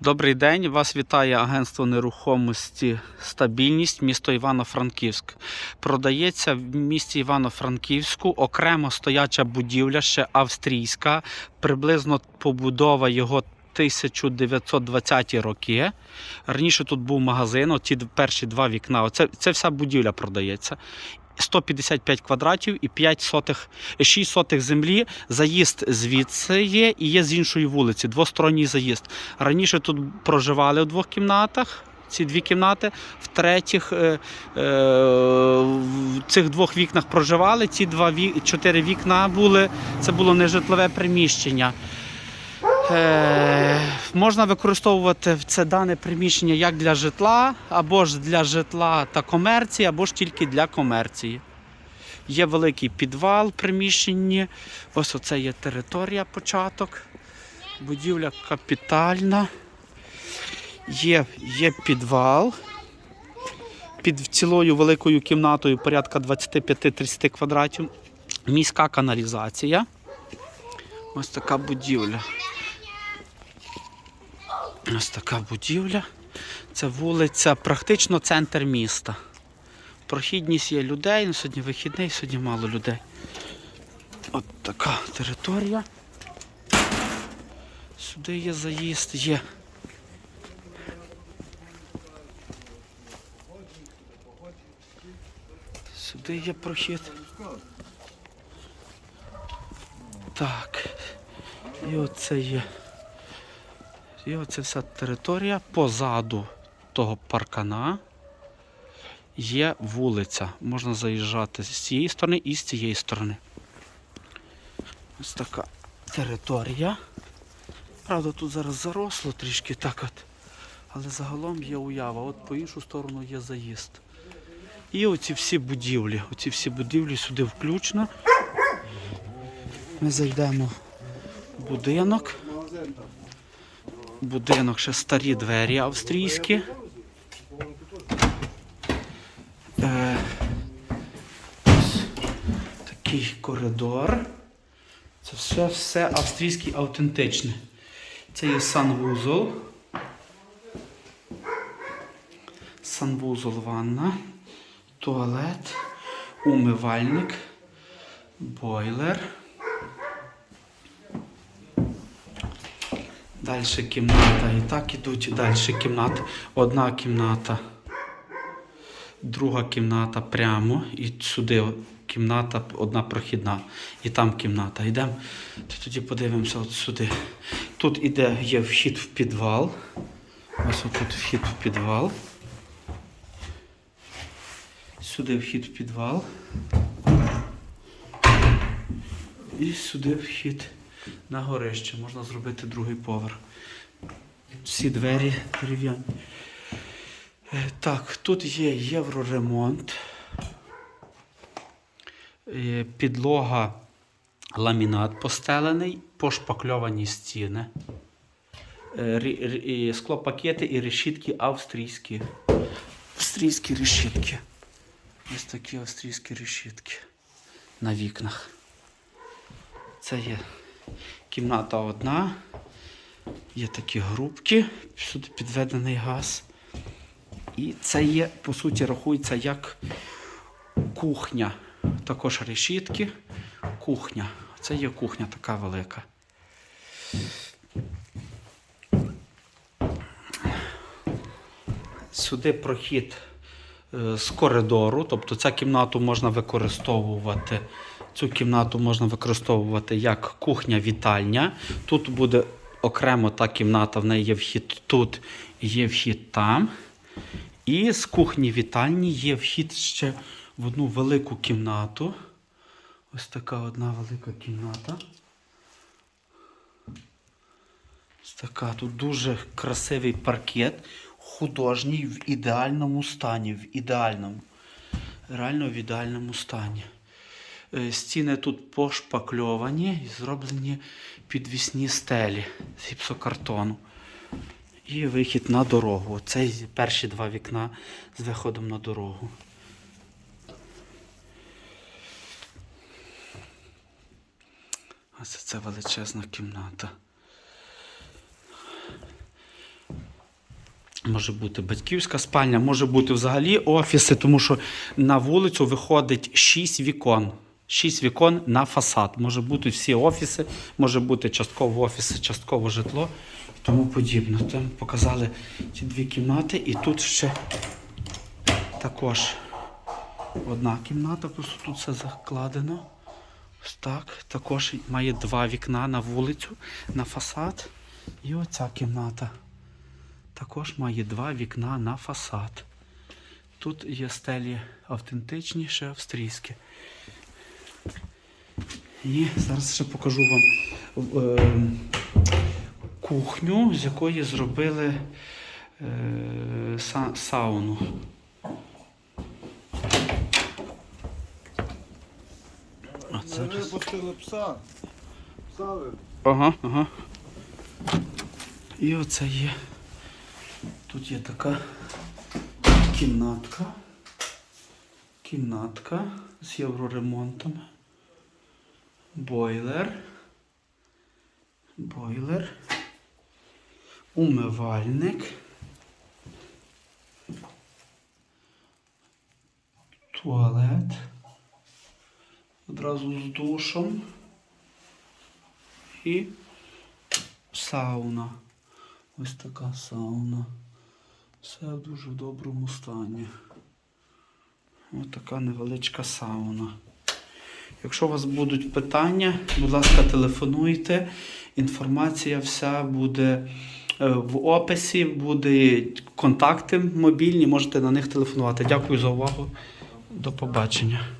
Добрий день, вас вітає агентство нерухомості Стабільність, місто Івано-Франківськ. Продається в місті Івано-Франківську окремо стояча будівля, ще австрійська, приблизно побудова його 1920-ті роки. Раніше тут був магазин, оті д- перші два вікна. Оце, це вся будівля продається. 155 квадратів і 5 сотих, 6 сотих землі. Заїзд звідси є і є з іншої вулиці, двосторонній заїзд. Раніше тут проживали в двох кімнатах. Ці дві кімнати, в третіх е, е, в цих двох вікнах проживали. Ці два ві, чотири вікна були. Це було нежитлове приміщення. Е, можна використовувати це дане приміщення як для житла, або ж для житла та комерції, або ж тільки для комерції. Є великий підвал в приміщенні. Ось оце є територія, початок. Будівля капітальна. Є, є підвал. Під цілою великою кімнатою порядка 25-30 квадратів. Міська каналізація. Ось така будівля. Ось така будівля. Це вулиця, практично центр міста. Прохідність є людей, ну, сьогодні вихідний, сьогодні мало людей. От така територія. Сюди є заїзд, є. Сюди є прохід. Так. І оце є. І оце вся територія позаду того паркана є вулиця. Можна заїжджати з цієї сторони і з цієї сторони. Ось така територія. Правда, тут зараз заросло трішки так от. Але загалом є уява. От по іншу сторону є заїзд. І оці всі будівлі. Оці всі будівлі сюди включно. Ми зайдемо в будинок. Будинок ще старі двері австрійські. Е, ось такий коридор. Це все, все австрійське автентичне. Це є санвузол. Санвузол ванна, туалет, умивальник, бойлер. Далі кімната. І так ідуть далі кімнати. Одна кімната, друга кімната прямо. І сюди кімната, одна прохідна. І там кімната. Йдемо. Тоді подивимося от сюди. Тут іде, є вхід в підвал. Ось тут вхід в підвал. Сюди вхід в підвал. І сюди вхід на горище. Можна зробити другий поверх. Всі двері дерев'яні. Е, Так, тут є євроремонт. Е, Підлога ламінат постелений, пошпакльовані стіни. Е, Склопакети і решітки австрійські. Австрійські решітки. Ось такі австрійські решітки на вікнах. Це є кімната одна. Є такі грубки, сюди підведений газ. І це є, по суті, рахується як кухня. Також решітки. Кухня. Це є кухня така велика. Сюди прохід е, з коридору, тобто цю кімнату можна використовувати. Цю кімнату можна використовувати як кухня-вітальня. Тут буде окремо та кімната, в неї є вхід тут, є вхід там. І з кухні-вітальні є вхід ще в одну велику кімнату. Ось така одна велика кімната. Ось така тут дуже красивий паркет, художній в ідеальному стані. В ідеальному. Реально в ідеальному стані. Е, Стіни тут пошпакльовані і зроблені підвісні стелі з гіпсокартону. І вихід на дорогу. Це перші два вікна з виходом на дорогу. Ось це величезна кімната. Може бути батьківська спальня, може бути взагалі офіси, тому що на вулицю виходить 6 вікон. 6 вікон на фасад. Може бути всі офіси, може бути частково офіси, частково житло і тому подібне. Там показали ті дві кімнати, і тут ще також одна кімната, просто тут все закладено. Ось так. Також має два вікна на вулицю, на фасад. І оця кімната. Також має два вікна на фасад. Тут є стелі автентичні, ще австрійські. І зараз ще покажу вам е, кухню, з якої зробили е, са- сауну. А Ми випустили пса. Псали. Ага, ага. І оце є. Тут є така кімнатка. Кімнатка з євроремонтом. Бойлер. Бойлер. Умивальник. Туалет. Одразу з душем. І сауна. Ось така сауна. Все в дуже доброму стані. Ось така невеличка сауна. Якщо у вас будуть питання, будь ласка, телефонуйте. Інформація вся буде е, в описі, буде контакти мобільні, можете на них телефонувати. Дякую за увагу. До побачення.